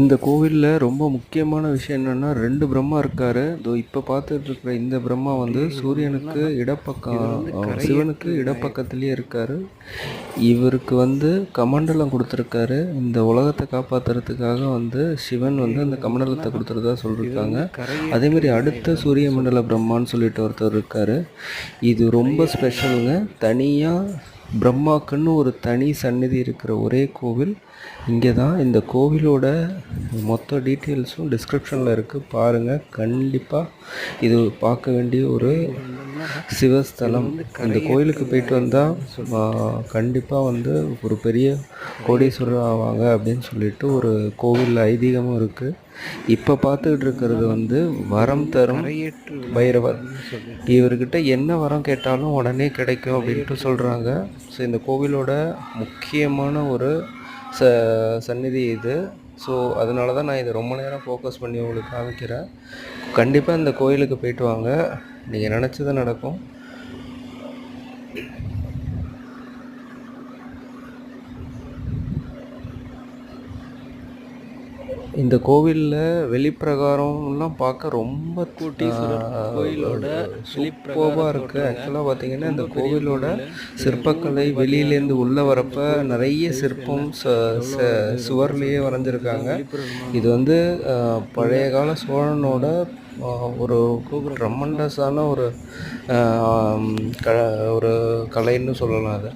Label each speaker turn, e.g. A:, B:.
A: இந்த கோவிலில் ரொம்ப முக்கியமான விஷயம் என்னென்னா ரெண்டு பிரம்மா இருக்கார். இதோ இப்போ பார்த்துட்டு இருக்கிற இந்த பிரம்மா வந்து சூரியனுக்கு இடப்பக்கம் சிவனுக்கு இடப்பக்கத்துலேயே இருக்கார். இவருக்கு வந்து கமண்டலம் கொடுத்துருக்காரு. இந்த உலகத்தை காப்பாற்றுறதுக்காக வந்து சிவன் வந்து அந்த கமண்டலத்தை கொடுத்துருதா சொல்லியிருக்காங்க அதேமாரி அடுத்த சூரிய மண்டல பிரம்மான்னு சொல்லிட்டு ஒருத்தர் இருக்கார். இது ரொம்ப ஸ்பெஷலுங்க. தனியாக பிரம்மாக்குன்னு ஒரு தனி சந்நிதி இருக்கிற ஒரே கோவில் இங்கே தான் இந்த கோவிலோட மொத்த டீட்டெயில்ஸும் டிஸ்கிரிப்ஷனில் இருக்குது பாருங்கள் கண்டிப்பாக இது பார்க்க வேண்டிய ஒரு சிவஸ்தலம். இந்த கோயிலுக்கு போயிட்டு வந்தால் கண்டிப்பாக வந்து ஒரு பெரிய கோடீஸ்வரர் ஆவாங்க அப்படின்னு சொல்லிட்டு ஒரு கோவில் ஐதீகமும் இருக்குது இப்போ பார்த்துக்கிட்டு இருக்கிறது வந்து வரம் தரும் பைரவர். இவர்கிட்ட என்ன வரம் கேட்டாலும் உடனே கிடைக்கும் அப்படின்ட்டு சொல்கிறாங்க ஸோ இந்த கோவிலோட முக்கியமான ஒரு ச சந்நிதி இது. ஸோ அதனால தான் நான் இதை ரொம்ப நேரம் ஃபோக்கஸ் பண்ணி உங்களுக்கு காமிக்கிறேன். கண்டிப்பாக இந்த கோயிலுக்கு போயிட்டு வாங்க. நீங்கள் நினச்சது நடக்கும். இந்த கோவிலில் வெளிப்பிரகாரம்லாம் பார்க்க ரொம்ப
B: கோயிலோட
A: சூப்பராக இருக்குது ஆக்சுவலாக பார்த்தீங்கன்னா இந்த கோவிலோட சிற்பக்கலை வெளியிலேருந்து உள்ளே வரப்ப நிறைய சிற்பம் சுவர்லேயே வரைஞ்சிருக்காங்க. இது வந்து பழைய கால சோழனோட ஒரு ட்ரமண்டஸான ஒரு க ஒரு கலைன்னு சொல்லலாம் அதை.